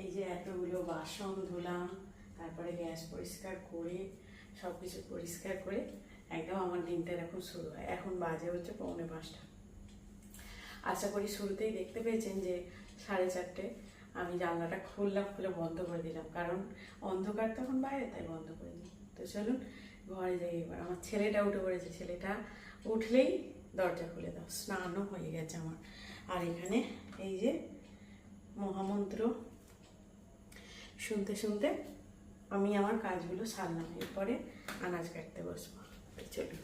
এই যে এতগুলো বাসন ধুলাম, তারপরে গ্যাস পরিষ্কার করে সব কিছু পরিষ্কার করে একদম আমার দিনটা এখন শুরু হয়। এখন বাজে হচ্ছে পৌনে পাঁচটা। আশা করি শুরুতেই দেখতে পেয়েছেন যে সাড়ে চারটে আমি জানলাটা খুললাম, খুলে বন্ধ করে দিলাম। কারণ অন্ধকার তখন বাইরে, তাই বন্ধ করে দিই তো চলুন, ঘরে যাই এবার। আমার ছেলেটা উঠে পড়েছে। ছেলেটা উঠলেই দরজা খুলে দাও। স্নানও হয়ে গেছে আমার। আর এখানে এই যে মহামন্ত্র শুনতে শুনতে আমি আমার কাজগুলো সারলাম, এরপরে আনাজ কাটতে বসবো। চলুন।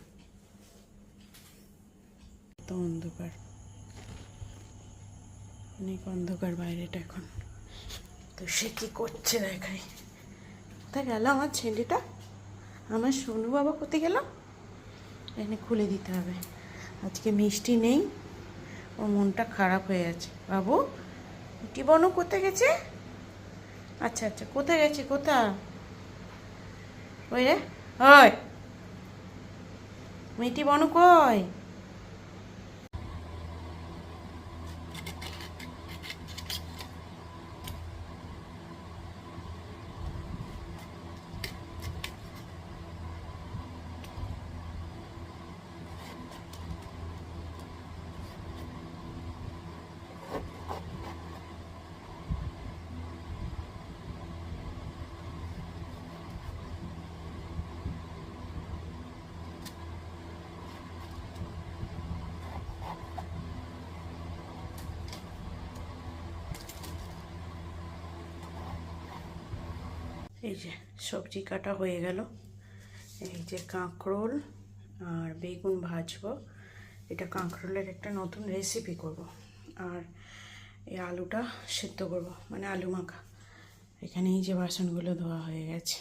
তো অন্ধকার। অনেক অন্ধকার বাইরেটা এখন। তো সে কি করছে দেখাই। কোথায় গেল আমার ছেলেটা? আমার সোনু বাবা কোথায় গেল? এখানে খুলে দিতে হবে। আজকে মিষ্টি নেই। ওর মনটা খারাপ হয়ে আছে। বাবু মিষ্টি বনু কোথায় গেছে? আচ্ছা আচ্ছা কোথায় গেছে কোথা ওই রে হয় মেয়েটি বনু কই? এই যে সবজি কাটা হয়ে গেল। এই যে কাঁকরোল আর বেগুন ভাজবো। এটা কাঁকরোলের একটা নতুন রেসিপি করব। আর এই আলুটা সেদ্ধ করব মানে আলু মাখা। এখানেই যে বাসনগুলো ধোয়া হয়ে গেছে।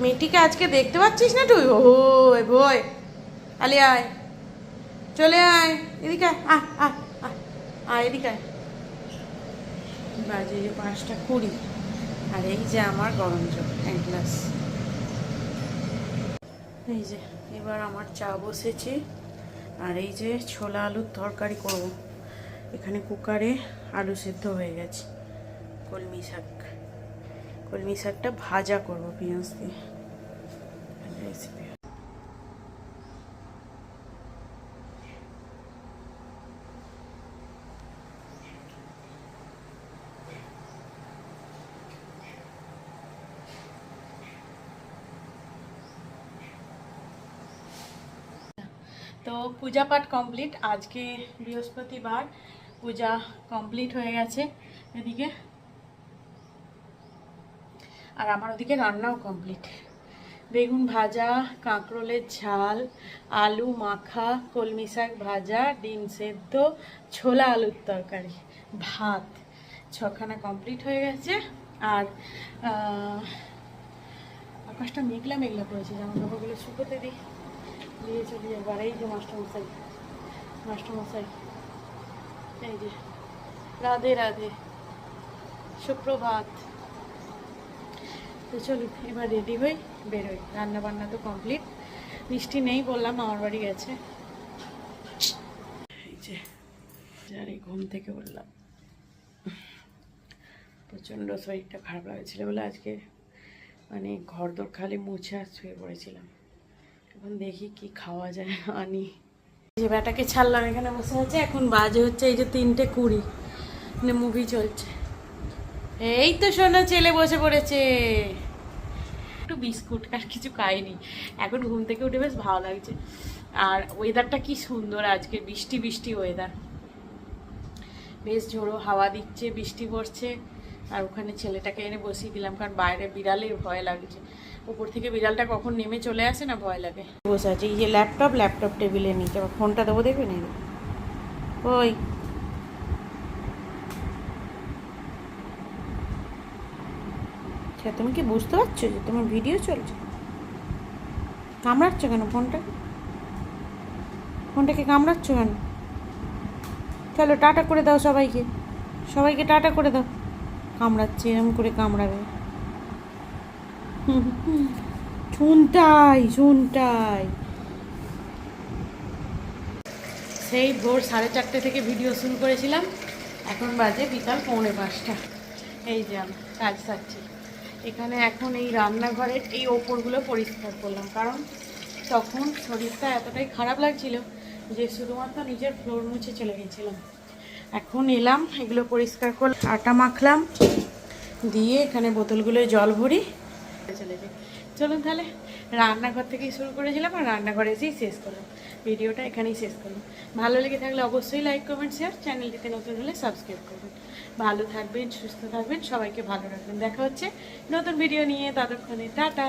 মেয়েটিকে আজকে দেখতে পাচ্ছিস না তুই? ও ভয় আলি আয়। চলে আয়। এদিকে আহ আয় আয়, এদিকে আয়। বাজে যে পাঁচটা কুড়ি। আর এই যে আমার গরম জল, এক গ্লাস। এই যে, এবার আমার চা বসেছে। আর এই যে ছোলা আলুর তরকারি করব। এখানে কুকারে আলু সেদ্ধ হয়ে গেছে। কলমি শাক। কলমি শাকটা ভাজা করব পেঁয়াজ দিয়ে। রেসিপি তো পূজা পাঠ কমপ্লিট। আজকে বৃহস্পতিবার পূজা কমপ্লিট হয়ে গেছে এদিকে। আর আমার ওদিকে রান্নাও কমপ্লিট। বেগুন ভাজা, কাঁকরোলের ঝাল, আলু মাখা, কলমি শাক ভাজা, ডিম সেদ্ধ, ছোলা আলুর তরকারি, ভাত। ছখানা কমপ্লিট হয়ে গেছে। আর আকাশটা মেঘলা মেঘলা করেছে জামা কাপড়গুলো শুকোতে দিই। দিয়ে চলে যাব। আর এই যে মাস্টারমশাই মাস্টারমশাই, এই যে, রাধে রাধে, সুপ্রভাত। তো চলুন, এবার রেডি হই। বেরোই। রান্না বান্না তো কমপ্লিট মিষ্টি নেই বললাম আমার বাড়ি গেছে। এই যে ঘুম থেকে বললাম প্রচণ্ড শরীরটা খারাপ লাগছিল বলে আজকে মানে ঘর দর খালি মুছে আর শুয়ে পড়েছিলাম। এখন দেখি কি খাওয়া যায়, আনি। যে ব্যাটাকে ছাড়লাম, এখানে বসে আছে। এখন বাজে হচ্ছে এই যে তিনটে কুড়ি। মানে মুভি চলছে। এই তো শোনো, ছেলে বসে পড়েছে। একটু বিস্কুট আর কিছু খাইনি। এখন ঘুম থেকে উঠে বেশ ভালো লাগছে। আর ওয়েদারটা কি সুন্দর আজকে, বৃষ্টি বৃষ্টি ওয়েদার বেশ ঝোড়ো হাওয়া দিচ্ছে, বৃষ্টি পড়ছে। আর ওখানে ছেলেটাকে এনে বসিয়ে দিলাম, কারণ বাইরে বিড়ালের ভয় লাগছে। উপর থেকে বিড়ালটা কখন নেমে চলে আসে না ভয় লাগে। বসে আছে, এই যে ল্যাপটপ ল্যাপটপ টেবিলে নিচে। ফোনটা দেবো দেখবে নি ওই আচ্ছা তুমি কি বুঝতে পারছ যে তোমার ভিডিও চলছে? কামড়াচ্ছ কেন ফোনটাকে ফোনটাকে কামড়াচ্ছ কেন? চলো, টাটা করে দাও সবাইকে। সবাইকে টাটা করে দাও। কামড়াচ্ছে, এরম করে কামড়াবে। শুনটাই শুনটাই সেই ভোর সাড়ে চারটে থেকে ভিডিও শুরু করেছিলাম। এখন বাজে বিকাল পৌনে পাঁচটা। এই যে আমি, কাজ সারছি। এখানে এখন এই রান্নাঘরের এই ওপরগুলো পরিষ্কার করলাম, কারণ তখন শরীরটা এতটাই খারাপ লাগছিল যে শুধুমাত্র নিজের ফ্লোর মুছে চলে গেছিলাম। এখন এলাম, এগুলো পরিষ্কার করে, আটা মাখলাম, দিয়ে এখানে বোতলগুলোয় জল ভরি চলে যাই। চলুন তাহলে, রান্নাঘর থেকেই শুরু করেছিলাম আর রান্নাঘরে এসেই শেষ করলাম। ভিডিওটা এখানেই শেষ করুন ভালো লেগে থাকলে অবশ্যই লাইক কমেন্ট শেয়ার চ্যানেলটিতে নতুন হলে সাবস্ক্রাইব করবেন। ভালো থাকবেন, সুস্থ থাকবেন, সবাইকে ভালো রাখবেন। দেখা হচ্ছে নতুন ভিডিও নিয়ে, ততক্ষণে, টাটা!